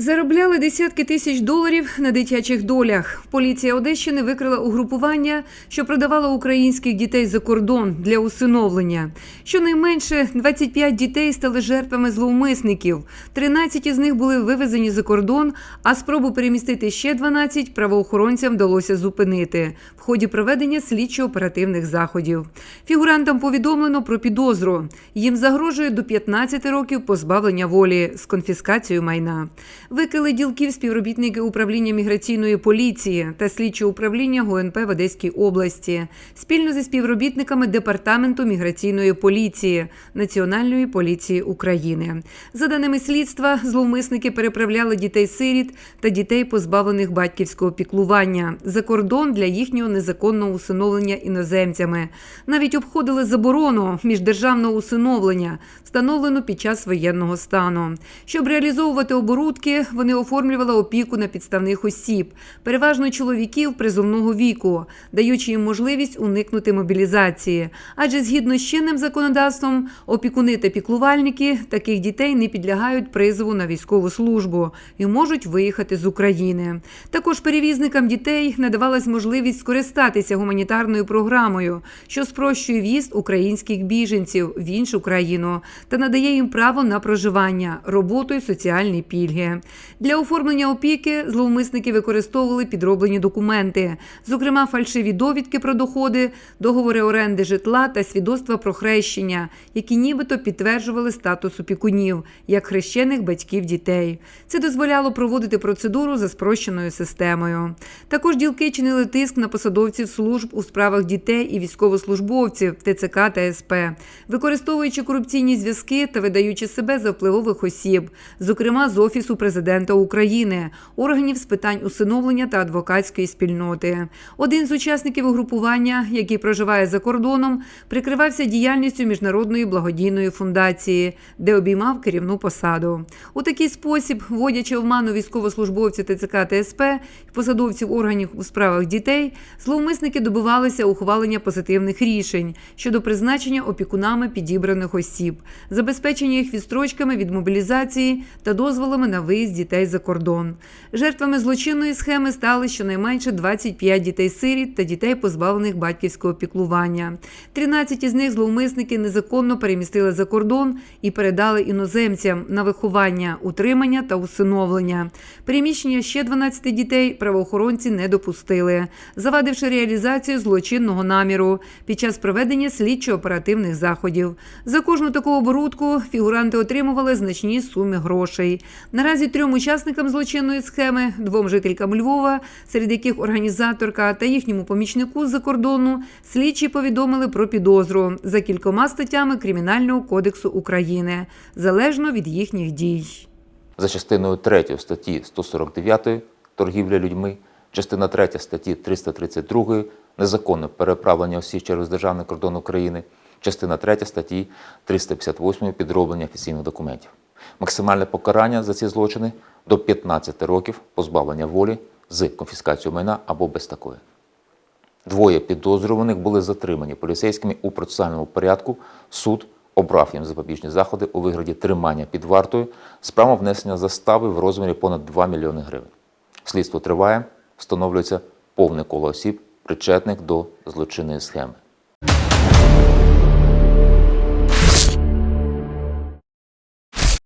Заробляли десятки тисяч доларів на дитячих долях. Поліція Одещини викрила угрупування, що продавало українських дітей за кордон для усиновлення. Щонайменше 25 дітей стали жертвами зловмисників. 13 із них були вивезені за кордон, а спробу перемістити ще 12 правоохоронцям вдалося зупинити в ході проведення слідчо-оперативних заходів. Фігурантам повідомлено про підозру. Їм загрожує до 15 років позбавлення волі з конфіскацією майна. Викрили ділків співробітники управління міграційної поліції та слідчого управління ГУНП в Одеській області спільно зі співробітниками департаменту міграційної поліції Національної поліції України. За даними слідства, зловмисники переправляли дітей-сиріт та дітей, позбавлених батьківського піклування, за кордон для їхнього незаконного усиновлення іноземцями. Навіть обходили заборону міждержавного усиновлення, встановлену під час воєнного стану. Щоб реалізовувати оборудки, вони оформлювали опіку на підставних осіб, переважно чоловіків призовного віку, даючи їм можливість уникнути мобілізації. Адже згідно з чинним законодавством, опікуни та піклувальники таких дітей не підлягають призову на військову службу і можуть виїхати з України. Також перевізникам дітей надавалась можливість скористатися гуманітарною програмою, що спрощує в'їзд українських біженців в іншу країну та надає їм право на проживання, роботу і соціальні пільги. Для оформлення опіки зловмисники використовували підроблені документи, зокрема фальшиві довідки про доходи, договори оренди житла та свідоцтва про хрещення, які нібито підтверджували статус опікунів як хрещених батьків дітей. Це дозволяло проводити процедуру за спрощеною системою. Також ділки чинили тиск на посадовців служб у справах дітей і військовослужбовців ТЦК та СП, використовуючи корупційні зв'язки та видаючи себе за впливових осіб, зокрема з офісу президента України, органів з питань усиновлення та адвокатської спільноти. Один з учасників угрупування, який проживає за кордоном, прикривався діяльністю міжнародної благодійної фундації, де обіймав керівну посаду. У такий спосіб, вводячи оману військовослужбовців ТЦК та СП і посадовців органів у справах дітей, зловмисники добивалися ухвалення позитивних рішень щодо призначення опікунами підібраних осіб, забезпечення їх відстрочками від мобілізації та дозволами на виїзд дітей за кордон. Жертвами злочинної схеми стали щонайменше 25 дітей-сиріт та дітей, позбавлених батьківського піклування. 13 із них зловмисники незаконно перемістили за кордон і передали іноземцям на виховання, утримання та усиновлення. Переміщення ще 12 дітей правоохоронці не допустили, завадивши реалізацію злочинного наміру під час проведення слідчо-оперативних заходів. За кожну таку оборудку фігуранти отримували значні суми грошей. Наразі трьом учасникам злочинної схеми, двом жителькам Львова, серед яких організаторка та їхньому помічнику з-за кордону, слідчі повідомили про підозру за кількома статтями Кримінального кодексу України, залежно від їхніх дій. За частиною 3 статті 149 торгівля людьми, частина 3 статті 332 незаконне переправлення осіб через державний кордон України, частина 3 статті 358 підроблення офіційних документів. Максимальне покарання за ці злочини до 15 років позбавлення волі з конфіскацією майна або без такої. Двоє підозрюваних були затримані поліцейськими у процесуальному порядку. Суд обрав їм запобіжні заходи у вигляді тримання під вартою з правом внесення застави в розмірі понад 2 мільйони гривень. Слідство триває, встановлюється повне коло осіб, причетних до злочинної схеми.